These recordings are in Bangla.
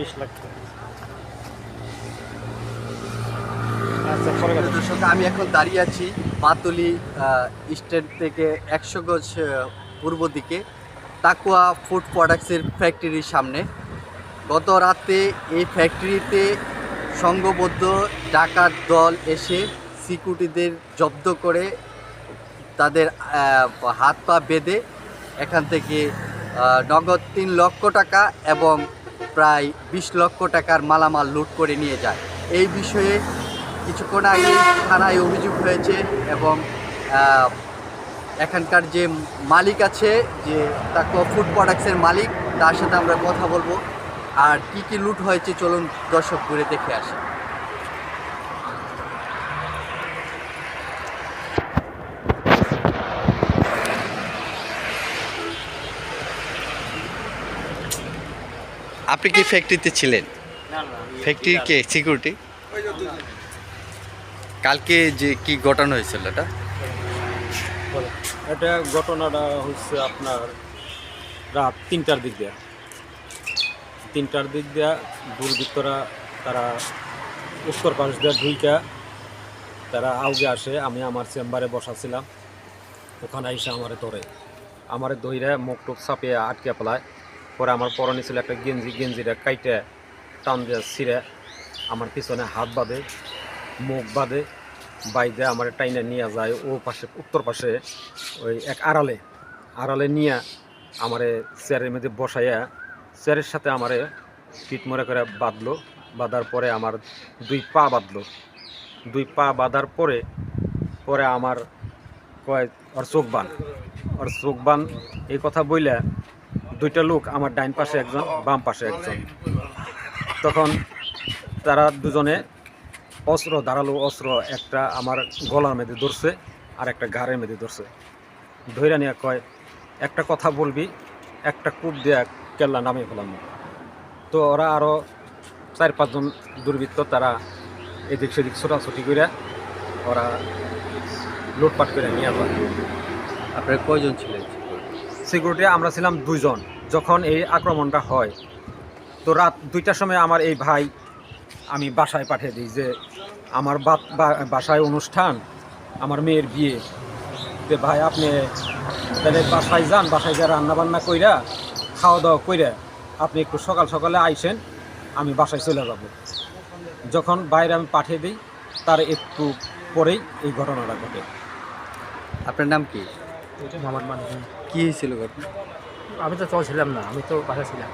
দশ লাখ আচ্ছা আমি এখন দাঁড়িয়ে আছি পাতলি স্টেট থেকে একশো গজ পূর্ব দিকে, তাকুয়া ফুড প্রোডাক্টসের ফ্যাক্টরির সামনে। গত রাতে এই ফ্যাক্টরিতে সংঘবদ্ধ ডাকাত দল এসে সিকিউরিটিদের জব্দ করে, তাদের হাত পা বেঁধে এখান থেকে নগদ তিন লক্ষ টাকা এবং প্রায় বিশ লক্ষ টাকার মালামাল লুট করে নিয়ে যায়। এই বিষয়ে কিছুক্ষণ আগে থানায় অভিযোগ হয়েছে এবং এখানকার যে মালিক আছে, যে তাকে ফুড প্রোডাক্টসের মালিক, তার সাথে আমরা কথা বলব। আর কি কি লুট হয়েছে, চলুন দর্শক ঘুরে দেখে আসি। আপনি কি ফ্যাক্টরিতে ছিলেন? ফ্যাক্টরি কে? সিকিউরিটি কালকে যে কি ঘটনা হয়েছিল এটা। এটা ঘটনাটা হচ্ছে আপনার রাত তিনটার দিক দিয়া। তিনটার দিক দিয়া দুর্বৃত্তরা তারা উত্তর পাশ দিয়ে ঢুইকা তারা আউগে আসে, আমি আমার চেম্বারে বসাছিলাম। ওখানে আইসা আমারে ধরে। আমারে দইরে মুখ টুক চাপিয়ে আটকে পেলায়। পরে আমার পরনে ছিল একটা গেঞ্জি, গেঞ্জিটা কাইটে টান দিয়ে ছিঁড়ে আমার পিছনে হাত বাঁধে, মুখ বাঁধে, বাইদে আমার টাইনে নিয়ে যায় ও পাশে, উত্তর পাশে ওই এক আড়ালে আড়ালে নিয়ে আমারে চেয়ারের মধ্যে বসাইয়া চেয়ারের সাথে আমারে পিট মরে করে বাঁধলো। বাঁধার পরে আমার দুই পা বাঁধলো। দুই পা বাঁধার পরে পরে আমার কয় ওর চোখ বান ওর চোখ বান এই কথা বইলে দুইটা লোক আমার ডাইন পাশে একজন, বাম পাশে একজন। তখন তারা দুজনে অস্ত্র, ধারালো অস্ত্র একটা আমার গলার মধ্যে ধরছে, আর একটা ঘাড়ের মধ্যে ধরছে। ধৈরা নিয়ে কয়, একটা কথা বলবি, একটা কূপ দেয়া কেল্লা নামে ফেলাম। তো ওরা আরও চার পাঁচজন দুর্বৃত্ত তারা এদিক সেদিক ছোটাছুটি করে ওরা লুটপাট করে নিয়ে যায়। আপনার কয়জন ছিলেন? সিকিউরিটি আমরা ছিলাম দুজন যখন এই আক্রমণটা হয়। তো রাত দুইটার সময় আমার এই ভাই আমি বাসায় পাঠিয়ে দিই যে আমার বা- বাসায় অনুষ্ঠান আমার মেয়ের বিয়ে। যে ভাই আপনি তাহলে বাসায় যান বাসায় যা রান্না বান্না কইরা খাওয়া দাওয়া কইরা আপনি একটু সকাল সকালে আইসেন আমি বাসায় চলে যাব। যখন বাইরে আমি পাঠিয়ে দিই তার একটু পরেই এই ঘটনাটা ঘটে। আপনার নাম কি? মোহাম্মদ মানিক কি হয়েছিল ঘটনা? আমি তো চলছিলাম না আমি তো বাসা ছিলাম।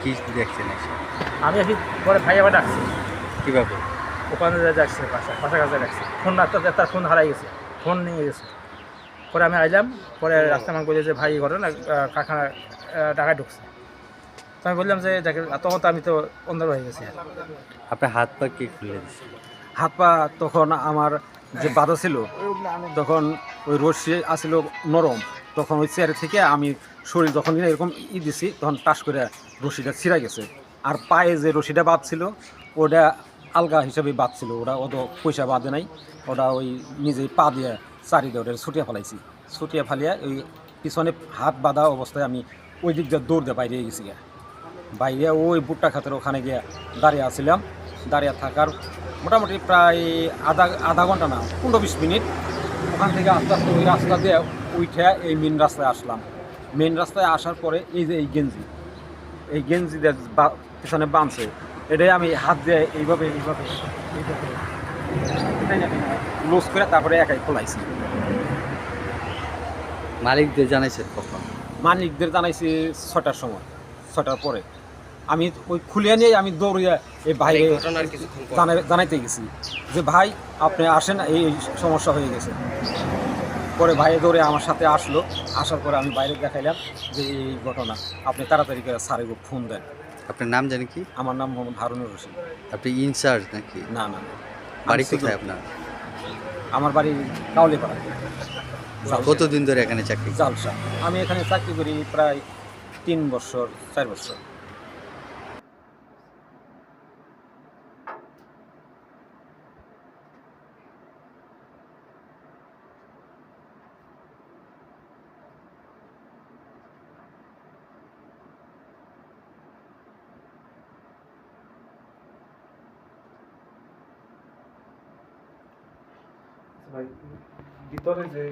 কি দেখছেন এসে? আমি আসি পরে ভাই আবার ডাকছি। কীভাবে? ওখানে যা ডাকছে বাসা বাসা কাছে ডাকছে। ফোন না তো তার ফোন হারাই গেছে ফোন নিয়ে গেছে। পরে আমি আইলাম পরে রাস্তা আমার বলে যে ভাই এই ঘটনা আহ, কারখানা আহ, টাকায় ঢুকছে। তো আমি বললাম যে যাকে তখন তো আমি তো অন্ধ হয়ে গেছি আপনার হাত পা কি খুলে দিচ্ছে হাত পা তখন আমার যে বাধা ছিল তখন ওই রশি আসছিল নরম। তখন ওই চেয়ার থেকে আমি শরীর যখন এরকম ই দিছি, তখন টাস করে রশিটা ছিঁড়া গেছে। আর পায়ে যে রশিটা বাঁধছিল, ওটা আলগা হিসাবে বাঁধছিল। ওরা অত পয়সা বাঁধে নাই। ওটা ওই নিজেই পা দিয়ে চারি দিয়ে ওটা ছুটিয়ে ফেলাইছি। ছুটিয়ে ফেলিয়া ওই পিছনে হাত বাঁধা অবস্থায় আমি ওই দিক দিয়ে দৌড় দিয়ে বাইরে গেছি গিয়া। বাইরে ওই বুট্টা খাতের ওখানে গিয়ে দাঁড়িয়ে আছিলাম। দাঁড়িয়ে থাকার মোটামুটি প্রায় আধা আধা ঘণ্টা না, পনেরো বিশ মিনিট। ওখান থেকে আস্তে আস্তে ওই রাস্তা দিয়ে উঠে এই মেন রাস্তায় আসলাম। মেন রাস্তায় আসার পরে এই যে এই গেঞ্জি এই গেঞ্জি দিয়ে বা- পিছনে বাঁধছে এটাই আমি হাত দিয়ে এইভাবে এইভাবে লুজ করে তারপরে একাই খোলাইছি। মালিকদের জানাইছে কখন? মালিকদের জানাইছি ছটার সময় ছটার পরে। আমি ওই খুলে নিয়ে আমি দৌড়িয়ে এই জানাই- জানাইতে গেছি যে ভাই আপনি আসেন এই এই সমস্যা হয়ে গেছে। পরে ভাই দৌড়ে আমার সাথে আসলো। আসার পরে আমি বাইরে দেখাইলাম যে এই ঘটনা। আপনি তাড়াতাড়ি করে স্যারে ফোন দেন। আপনার নাম জানি কি? আমার নাম মোহাম্মদ হারুনুর রশিদ। আপনি ইনচার্জ নাকি? না না। বাড়ি কোথায় আপনার? আমার বাড়ি কাউলিপাড়া। কতদিন ধরে এখানে চাকরি? জালসা। আমি এখানে চাকরি করি প্রায় তিন বছর চার বছর। ভিতরে যে